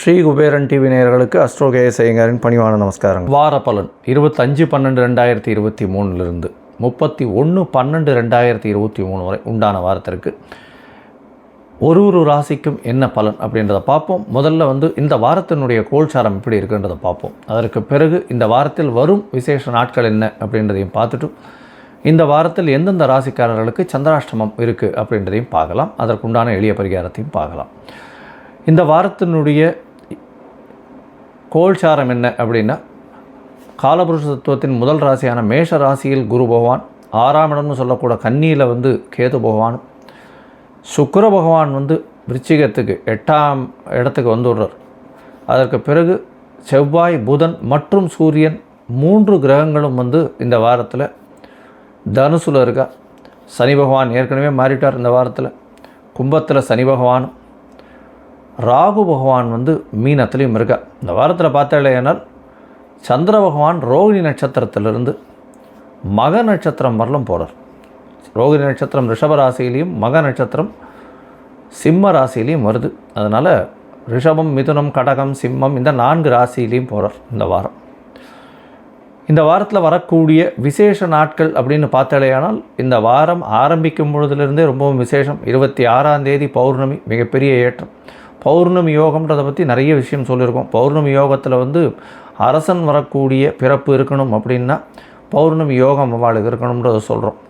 Sri Kuberan TV நேயர்களுக்கு அஸ்ட்ரோகேய செய்யங்காரின் பணிவான நமஸ்காரம் வார பலன் இருபத்தஞ்சு பன்னெண்டு ரெண்டாயிரத்தி இருபத்தி மூணுலேருந்து முப்பத்தி ஒன்று பன்னெண்டு ரெண்டாயிரத்தி இருபத்தி மூணு வரை உண்டான வாரத்திற்கு ஒரு ஒரு ராசிக்கும் என்ன பலன் அப்படின்றத பார்ப்போம். முதல்ல வந்து இந்த வாரத்தினுடைய கோல்சாரம் எப்படி இருக்குன்றதை பார்ப்போம். அதற்கு பிறகு இந்த வாரத்தில் வரும் விசேஷ நாட்கள் என்ன அப்படின்றதையும் பார்த்துட்டு இந்த வாரத்தில் எந்தெந்த ராசிக்காரர்களுக்கு சந்திராஷ்டமம் இருக்குது அப்படின்றதையும் பார்க்கலாம். அதற்குண்டான எளிய பரிகாரத்தையும் பார்க்கலாம். இந்த வாரத்தினுடைய கோல்சாரம் என்ன அப்படின்னா காலபுருஷ தத்துவத்தின் முதல் ராசியான மேஷ ராசியில் குரு பகவான் ஆறாம் இடம்னு சொல்லக்கூட கன்னியில் வந்து கேது பகவான் சுக்கர பகவான் வந்து விருச்சிகத்துக்கு எட்டாம் இடத்துக்கு வந்துடுறார் அதற்கு பிறகு செவ்வாய் புதன் மற்றும் சூரியன் மூன்று கிரகங்களும் வந்து இந்த வாரத்தில் தனுசுல இருக்கா சனி பகவான் ஏற்கனவே மாறிட்டார் இந்த வாரத்தில். கும்பத்தில் சனி பகவானும் ராகு பகவான் வந்து மீனத்துலேயும் இருக்கா. இந்த வாரத்தில் பார்த்தாலேனால் சந்திர பகவான் ரோகிணி நட்சத்திரத்திலிருந்து மக நட்சத்திரம் வரலும் போகிறார் ரோகிணி நட்சத்திரம் ரிஷப ராசியிலையும் மக நட்சத்திரம் சிம்ம ராசியிலையும் வருது. அதனால் ரிஷபம் மிதுனம் கடகம் சிம்மம் இந்த நான்கு ராசியிலையும் போகிறார் இந்த வாரம். இந்த வாரத்தில் வரக்கூடிய விசேஷ நாட்கள் அப்படின்னு பார்த்தாலேயானால் இந்த வாரம் ஆரம்பிக்கும் பொழுதுலேருந்தே ரொம்பவும் விசேஷம். இருபத்தி ஆறாம் தேதி பௌர்ணமி மிகப்பெரிய ஏற்றம். பௌர்ணமி யோகம்ன்றதை பற்றி நிறைய விஷயம் சொல்லியிருக்கோம். பௌர்ணமி யோகத்தில் வந்து அரசன் வரக்கூடிய பிறப்பு இருக்கணும் அப்படின்னா பௌர்ணமி யோகம் அவளுக்கு இருக்கணுன்றதை சொல்கிறோம்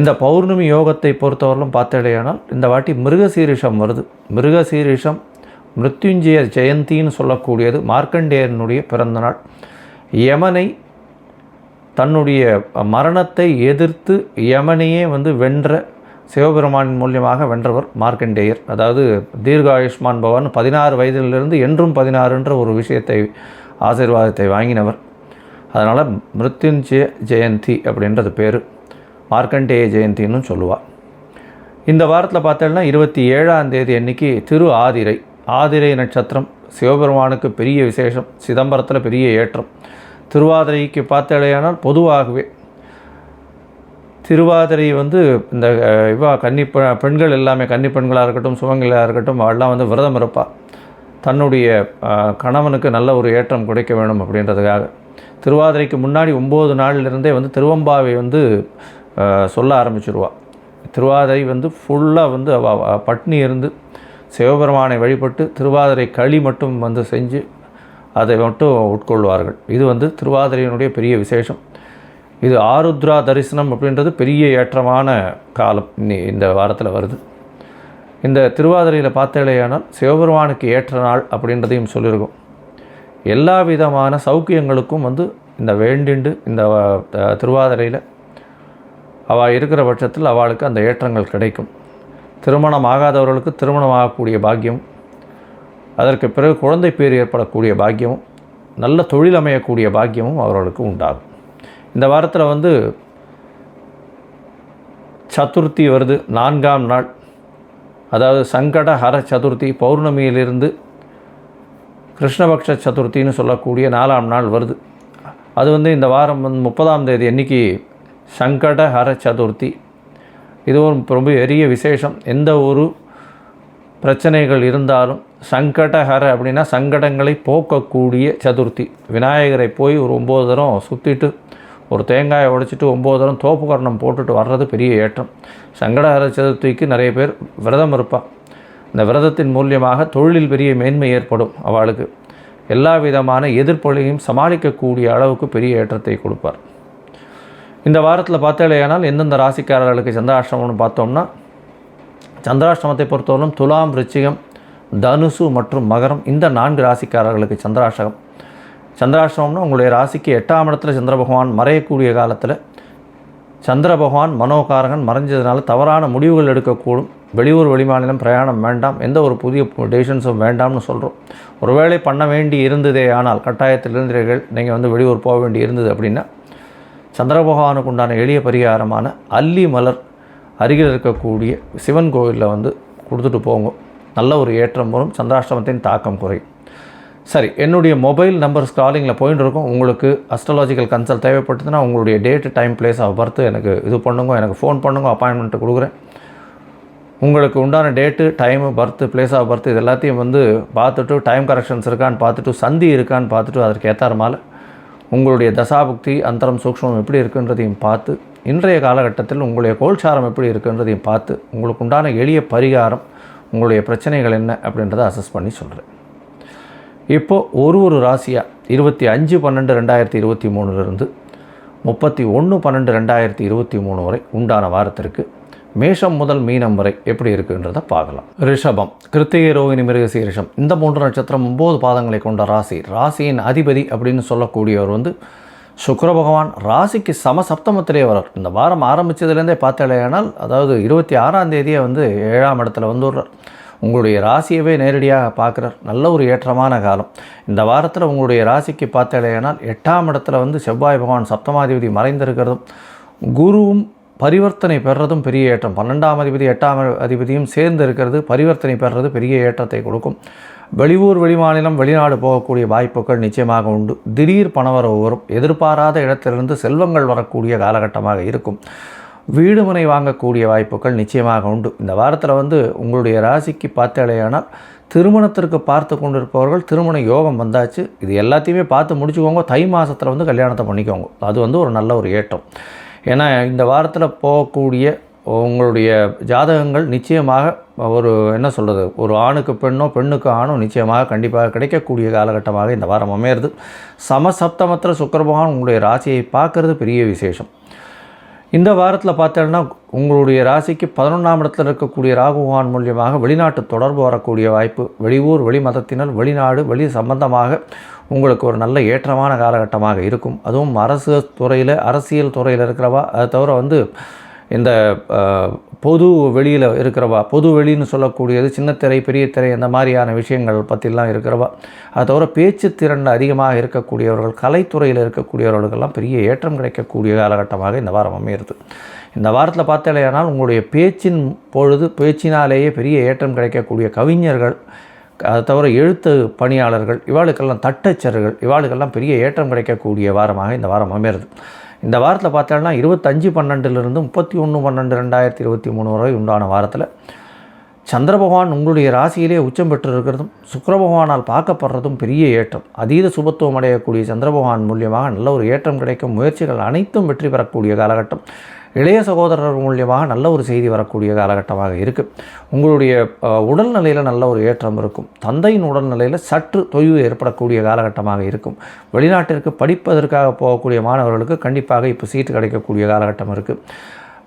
இந்த பௌர்ணமி யோகத்தை பொறுத்தவரையிலும் பார்த்தாலேயானால் இந்த வாட்டி மிருகசீரிஷம் வருது. மிருகசீரிஷம் மிருத்யுஞ்சய ஜெயந்தின்னு சொல்லக்கூடியது மார்க்கண்டேயனுடைய பிறந்தநாள் யமனை தன்னுடைய மரணத்தை எதிர்த்து யமனையே வந்து வென்ற சிவபெருமானின் மூலியமாக வென்றவர் மார்க்கண்டேயர். அதாவது தீர்காயுஷ்மான் பவன் பதினாறு வயதிலிருந்து என்றும் பதினாறுன்ற ஒரு விஷயத்தை ஆசீர்வாதத்தை வாங்கினவர். அதனால் மிருத்யுஞ்சய ஜெயந்தி அப்படின்றது பேர். மார்க்கண்டேய ஜெயந்தின்னு சொல்லுவாள் இந்த வாரத்தில் பார்த்தோம்னா இருபத்தி ஏழாம் தேதி அன்னைக்கு திரு ஆதிரை ஆதிரை நட்சத்திரம் சிவபெருமானுக்கு பெரிய விசேஷம் சிதம்பரத்தில் பெரிய ஏற்றம். திருவாதிரைக்கு பார்த்தடையானால் பொதுவாகவே. திருவாதிரை வந்து இந்த இவா கன்னி பெண்கள் எல்லாமே கன்னி பெண்களாக இருக்கட்டும் சுமங்களாக இருக்கட்டும் அவெல்லாம் வந்து விரதம் இருப்பாள் தன்னுடைய கணவனுக்கு நல்ல ஒரு ஏற்றம் கிடைக்க வேணும் அப்படின்றதுக்காக. திருவாதிரைக்கு முன்னாடி ஒம்பது நாளிலிருந்தே வந்து திருவம்பாவை வந்து சொல்ல ஆரம்பிச்சிருவாள் திருவாதிரை வந்து ஃபுல்லாக வந்து அவ அவ பட்னி இருந்து சிவபெருமானை வழிபட்டு திருவாதிரை களி மட்டும் வந்து செஞ்சு அதை மட்டும் உட்கொள்வார்கள். இது வந்து திருவாதிரையினுடைய பெரிய விசேஷம். இது ஆருத்ரா தரிசனம் அப்படின்றது பெரிய ஏற்றமான காலம். இன்னி- இந்த வாரத்தில் வருது. இந்த திருவாதிரையில் பார்த்தேலையானால் சிவபெருமானுக்கு ஏற்ற நாள் அப்படின்றதையும் சொல்லியிருக்கோம். எல்லா விதமான சௌக்கியங்களுக்கும் வந்து இந்த வேண்டிண்டு இந்த திருவாதிரையில் அவள் இருக்கிற பட்சத்தில் அவளுக்கு அந்த ஏற்றங்கள் கிடைக்கும். திருமணம் ஆகாதவர்களுக்கு திருமணம் ஆகக்கூடிய பாக்கியம் அதற்கு பிறகு குழந்தை பேர் ஏற்படக்கூடிய பாக்கியமும் நல்ல தொழில் அமையக்கூடிய பாக்கியமும் அவர்களுக்கு உண்டாகும். இந்த வாரத்தில் வந்து சதுர்த்தி வருது நான்காம் நாள். அதாவது சங்கட ஹர சதுர்த்தி பௌர்ணமியிலிருந்து கிருஷ்ணபக்ஷ சதுர்த்தின்னு சொல்லக்கூடிய நாலாம் நாள் வருது. அது வந்து இந்த வாரம் வந்து முப்பதாம் தேதி அன்றைக்கி சங்கட ஹர சதுர்த்தி. இதுவும் ரொம்ப பெரிய விசேஷம். எந்த ஒரு பிரச்சனைகள் இருந்தாலும் சங்கடஹர அப்படின்னா சங்கடங்களை போக்கக்கூடிய சதுர்த்தி. விநாயகரை போய் ஒரு ஒம்பது தரம் சுற்றிட்டு ஒரு தேங்காயை உடைச்சிட்டு ஒம்பது தரம் தோப்பு கரணம் போட்டுட்டு வர்றது பெரிய ஏற்றம். சங்கடஹர சதுர்த்திக்கு நிறைய பேர் விரதம் இருப்பாள் இந்த விரதத்தின் மூலியமாக தொழிலில் பெரிய மேன்மை ஏற்படும் அவளுக்கு. எல்லா விதமான எதிர்ப்பொழியும் சமாளிக்கக்கூடிய அளவுக்கு பெரிய ஏற்றத்தை கொடுப்பார். இந்த வாரத்தில் பார்த்தாலேயானால் எந்தெந்த ராசிக்காரர்களுக்கு சந்திராஷ்டிரமம்னு பார்த்தோம்னா சந்திராஷ்டிரமத்தை பொறுத்தவரைக்கும் துலாம் ரிச்சிகம் தனுசு மற்றும் மகரம் இந்த நான்கு ராசிக்காரர்களுக்கு சந்திராஷ்டகம். சந்திராஷ்டமம்னா உங்களுடைய ராசிக்கு எட்டாம் இடத்துல சந்திர பகவான் மறையக்கூடிய காலத்தில் சந்திர பகவான் மனோகாரகன் மறைஞ்சதுனால தவறான முடிவுகள் எடுக்கக்கூடும். வெளியூர் வெளிமாநிலம் பிரயாணம் வேண்டாம். எந்த ஒரு புதிய டெசிஷன்ஸும் வேண்டாம்னு சொல்கிறோம் ஒருவேளை பண்ண வேண்டி இருந்ததே ஆனால் கட்டாயத்தில் இருந்தீர்கள். நீங்கள் வந்து வெளியூர் போக வேண்டி இருந்தது அப்படின்னா சந்திர பகவானுக்கு உண்டான எளிய பரிகாரமான அல்லி மலர் அருகில் இருக்கக்கூடிய சிவன் கோவிலில் வந்து கொடுத்துட்டு போங்க. நல்ல ஒரு ஏற்றம் வரும் சந்திராஷ்டமத்தின் தாக்கம் குறையும் சரி என்னுடைய மொபைல் நம்பர் ஸ்க்ராலிங்கில் போயிட்டு இருக்கும். உங்களுக்கு அஸ்ட்ராலாஜிக்கல் கன்சல்ட் தேவைப்பட்டதுன்னா உங்களுடைய date time place of birth எனக்கு இது பண்ணுங்க எனக்கு ஃபோன் பண்ணுங்க அப்பாயின்மெண்ட்டு கொடுக்குறேன். உங்களுக்கு உண்டான date time birth place of birth இது எல்லாத்தையும் வந்து பார்த்துட்டு டைம் கரெக்ஷன்ஸ் இருக்கான்னு பார்த்துட்டு சந்தி இருக்கான்னு பார்த்துட்டு அதற்கு ஏற்றாருமால உங்களுடைய தசாபுக்தி அந்தரம் சூக்ஷ்மம் எப்படி இருக்குன்றதையும் பார்த்து இன்றைய காலகட்டத்தில் உங்களுடைய கோல்சாரம் எப்படி இருக்குன்றதையும் பார்த்து உங்களுக்கு உண்டான எளிய பரிகாரம் உங்களுடைய பிரச்சனைகள் என்ன அப்படின்றத அசஸ் பண்ணி சொல்கிறேன் இப்போது ஒரு ஒரு ராசியாக இருபத்தி அஞ்சு பன்னெண்டு ரெண்டாயிரத்தி இருபத்தி மூணுலேருந்து முப்பத்தி ஒன்று பன்னெண்டு ரெண்டாயிரத்தி இருபத்தி மூணு வரை உண்டான வாரத்திற்கு மேஷம் முதல் மீனம் வரை எப்படி இருக்குன்றதை பார்க்கலாம். ரிஷபம் கிருத்திகை ரோகிணி மிருகசி ரிஷம் இந்த மூன்று நட்சத்திரம் ஒம்பது பாதங்களை கொண்ட ராசி. ராசியின் அதிபதி அப்படின்னு சொல்லக்கூடியவர் வந்து சுக்கர பகவான் ராசிக்கு சமசப்தமத்திலே வரார் இந்த வாரம் ஆரம்பித்ததுலேருந்தே பார்த்தாலேயானால் அதாவது இருபத்தி ஆறாம் தேதியை வந்து ஏழாம் இடத்துல வந்துடுறார். உங்களுடைய ராசியவே நேரடியாக பார்க்குறார். நல்ல ஒரு ஏற்றமான காலம். இந்த வாரத்தில் உங்களுடைய ராசிக்கு பார்த்தாலேயானால் எட்டாம் இடத்துல வந்து செவ்வாய் பகவான் சப்தமாதிபதி மறைந்திருக்கிறதும் குருவும் பரிவர்த்தனை பெறுறதும் பெரிய ஏற்றம். பன்னெண்டாம் அதிபதி எட்டாம் அதிபதியும் சேர்ந்து இருக்கிறது பரிவர்த்தனை பெறுறது பெரிய ஏற்றத்தை கொடுக்கும். வெளியூர் வெளிமாநிலம் வெளிநாடு போகக்கூடிய வாய்ப்புகள் நிச்சயமாக உண்டு. திடீர் பணவரவு வரும். எதிர்பாராத இடத்திலிருந்து செல்வங்கள் வரக்கூடிய காலகட்டமாக இருக்கும். வீடுமனை வாங்கக்கூடிய வாய்ப்புகள் நிச்சயமாக உண்டு. இந்த வாரத்தில் வந்து உங்களுடைய ராசிக்கு பார்த்தாலேயானால் திருமணத்திற்கு பார்த்து கொண்டிருப்பவர்கள் திருமண யோகம் வந்தாச்சு. இது எல்லாத்தையுமே பார்த்து முடிச்சுக்கோங்க. தை மாதத்தில் வந்து கல்யாணத்தை பண்ணிக்கோங்க. அது வந்து ஒரு நல்ல ஒரு ஏற்றம். ஏன்னா இந்த வாரத்தில் போகக்கூடிய உங்களுடைய ஜாதகங்கள் நிச்சயமாக ஒரு என்ன சொல்கிறது ஒரு ஆணுக்கு பெண்ணோ பெண்ணுக்கு ஆணோ நிச்சயமாக கண்டிப்பாக கிடைக்கக்கூடிய காலகட்டமாக இந்த வாரம் அமையிறது. சமசப்தமத்தில் சுக்கரபகவான் உங்களுடைய ராசியை பார்க்கறது பெரிய விசேஷம். இந்த வாரத்தில் பார்த்தோன்னா உங்களுடைய ராசிக்கு பதினொன்றாம் இடத்துல இருக்கக்கூடிய ராகுவான் மூலியமாக வெளிநாட்டு தொடர்பு வரக்கூடிய வாய்ப்பு வெளியூர் வெளி மதத்தினர் வெளிநாடு வெளி சம்பந்தமாக உங்களுக்கு ஒரு நல்ல ஏற்றமான காலகட்டமாக இருக்கும். அதுவும் அரசு துறையில் அரசியல் துறையில் இருக்கிறவா அதை தவிர வந்து இந்த பொது வெளியில் இருக்கிறவா பொது வெளின்னு சொல்லக்கூடியது சின்னத்திரை பெரிய திரை அந்த மாதிரியான விஷயங்கள் பற்றிலாம் இருக்கிறவா. அதை தவிர பேச்சு திறன் அதிகமாக இருக்கக்கூடியவர்கள் கலைத்துறையில் இருக்கக்கூடியவர்களுக்கெல்லாம் பெரிய ஏற்றம் கிடைக்கக்கூடிய காலகட்டமாக இந்த வாரம் அமையிறது. இந்த வாரத்தில் பார்த்தாலேயானால் உங்களுடைய பேச்சின் பொழுது பேச்சினாலேயே பெரிய ஏற்றம் கிடைக்கக்கூடிய கவிஞர்கள் அதை தவிர எழுத்து பணியாளர்கள் இவாளுக்கெல்லாம் தட்டச்சர்கள் இவாளுக்கெல்லாம் பெரிய ஏற்றம் கிடைக்கக்கூடிய வாரமாக இந்த வாரம் அமையிறது. இந்த வாரத்தில் பார்த்தோம்னா இருபத்தஞ்சு பன்னெண்டுலேருந்து முப்பத்தி ஒன்று பன்னெண்டு ரெண்டாயிரத்தி இருபத்தி மூணு வரை உண்டான வாரத்தில் சந்திர பகவான் உங்களுடைய ராசியிலே உச்சம் பெற்றிருக்கிறதும் சுக்கர பகவானால் பார்க்கப்படுறதும் பெரிய ஏற்றம். அதீத சுபத்துவம் அடையக்கூடிய சந்திர பகவான் மூலியமாக நல்ல ஒரு ஏற்றம் கிடைக்கும். முயற்சிகள் அனைத்தும் வெற்றி பெறக்கூடிய காலகட்டம். இளைய சகோதரர் மூலியமாக நல்ல ஒரு செய்தி வரக்கூடிய காலகட்டமாக இருக்குது உங்களுடைய உடல்நிலையில் நல்ல ஒரு ஏற்றம் இருக்கும். தந்தையின் உடல்நிலையில் சற்று தொய்வு ஏற்படக்கூடிய காலகட்டமாக இருக்கும். வெளிநாட்டிற்கு படிப்பதற்காக போகக்கூடிய மாணவர்களுக்கு கண்டிப்பாக இப்போ சீட்டு கிடைக்கக்கூடிய காலகட்டம் இருக்குது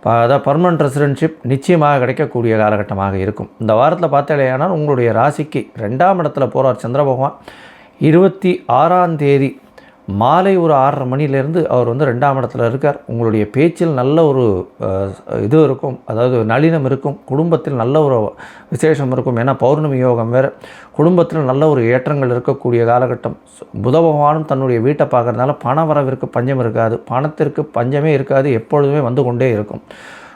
அதாவது பர்மனன்ட் ரெசிடென்ஷிப் நிச்சயமாக கிடைக்கக்கூடிய காலகட்டமாக இருக்கும். இந்த வாரத்தில் பார்த்தாலேயானால் உங்களுடைய ராசிக்கு ரெண்டாம் இடத்துல போகிறார் சந்திர பகவான். இருபத்தி ஆறாம் தேதி மாலை ஒரு ஆறரை மணிலேருந்து அவர் வந்து ரெண்டாம் இடத்துல இருக்கார். உங்களுடைய பேச்சில் நல்ல ஒரு இது இருக்கும். அதாவது நளினம் இருக்கும். குடும்பத்தில் நல்ல ஒரு விசேஷம் இருக்கும். ஏன்னா பௌர்ணமி யோகம் வேறு. குடும்பத்தில் நல்ல ஒரு ஏற்றங்கள் இருக்கக்கூடிய காலகட்டம். புத பகவானும் தன்னுடைய வீட்டை பார்க்குறதுனால பண வரவிற்கு பஞ்சம் இருக்காது. பணத்திற்கு பஞ்சமே இருக்காது. எப்பொழுதுமே வந்து கொண்டே இருக்கும்.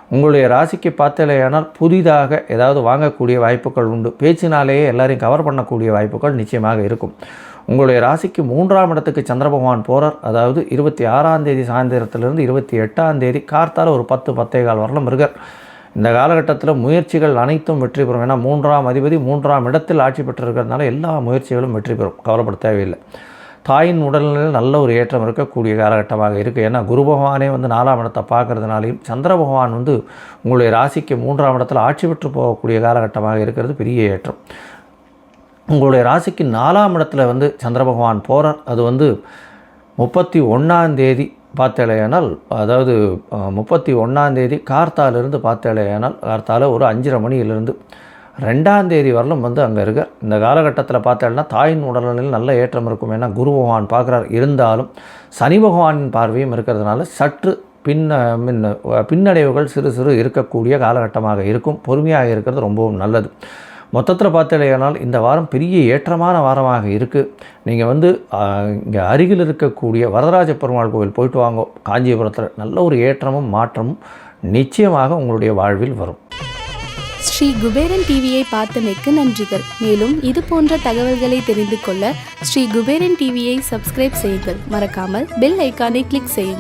உங்களுடைய ராசிக்கு பார்த்தலையானால் புதிதாக ஏதாவது வாங்கக்கூடிய வாய்ப்புகள் உண்டு. பேச்சினாலேயே எல்லாரையும் கவர் பண்ணக்கூடிய வாய்ப்புகள் நிச்சயமாக இருக்கும். உங்களுடைய ராசிக்கு மூன்றாம் இடத்துக்கு சந்திர பகவான் போகிறார் அதாவது இருபத்தி ஆறாம் தேதி சாயந்தரத்திலிருந்து இருபத்தி எட்டாம் தேதி கார்த்தால் ஒரு பத்து பத்தே கால் வரலும் இருக்கார். இந்த காலகட்டத்தில் முயற்சிகள் அனைத்தும் வெற்றி பெறும். ஏன்னா மூன்றாம் அதிபதி மூன்றாம் இடத்தில் ஆட்சி பெற்றிருக்கிறதுனால எல்லா முயற்சிகளும் வெற்றி பெறும். கவலைப்பட தேவையில்லை. தாயின் உடல்நிலையில் நல்ல ஒரு ஏற்றம் இருக்கக்கூடிய காலகட்டமாக இருக்குது ஏன்னா குரு பகவானே வந்து நாலாம் இடத்தை பார்க்கறதுனாலையும் சந்திர பகவான் வந்து உங்களுடைய ராசிக்கு மூன்றாம் இடத்தில் ஆட்சி பெற்று போகக்கூடிய காலகட்டமாக இருக்கிறது பெரிய ஏற்றம். உங்களுடைய ராசிக்கு நாலாம் இடத்துல வந்து சந்திர பகவான் போகிறார் அது வந்து முப்பத்தி ஒன்றாந்தேதி பார்த்தேலையானால் அதாவது முப்பத்தி ஒன்றாந்தேதி கார்த்தாலிருந்து பார்த்தேலையானால் கார்த்தால ஒரு அஞ்சரை மணியிலிருந்து ரெண்டாம் தேதி வரலும் வந்து அங்கே இருக்கார் இந்த காலகட்டத்தில் பார்த்தேன்னா தாயின் உடல்நிலையில் நல்ல ஏற்றம் இருக்கும். ஏன்னா குரு பகவான் பார்க்குறார். இருந்தாலும் சனி பகவானின் பார்வையும் இருக்கிறதுனால சற்று பின்ன மின் பின்னடைவுகள் சிறு சிறு இருக்கக்கூடிய காலகட்டமாக இருக்கும். பொறுமையாக இருக்கிறது ரொம்பவும் நல்லது. மொத்தத்தில் பார்த்தலையானால் இந்த வாரம் பெரிய ஏற்றமான வாரமாக இருக்குது நீங்கள் வந்து இங்கே அருகில் இருக்கக்கூடிய வரதராஜ பெருமாள் கோவில் போயிட்டு வாங்க. காஞ்சிபுரத்தில் நல்ல ஒரு ஏற்றமும் மாற்றமும் நிச்சயமாக உங்களுடைய வாழ்வில் வரும். ஸ்ரீ குபேரன் டிவியை பார்த்தமைக்கு நன்றிகள். மேலும் இது போன்ற தகவல்களை தெரிந்து கொள்ள ஸ்ரீ குபேரன் டிவியை சப்ஸ்கிரைப் செய்யுங்கள். மறக்காமல் பெல் ஐக்கானை கிளிக் செய்யுங்கள்.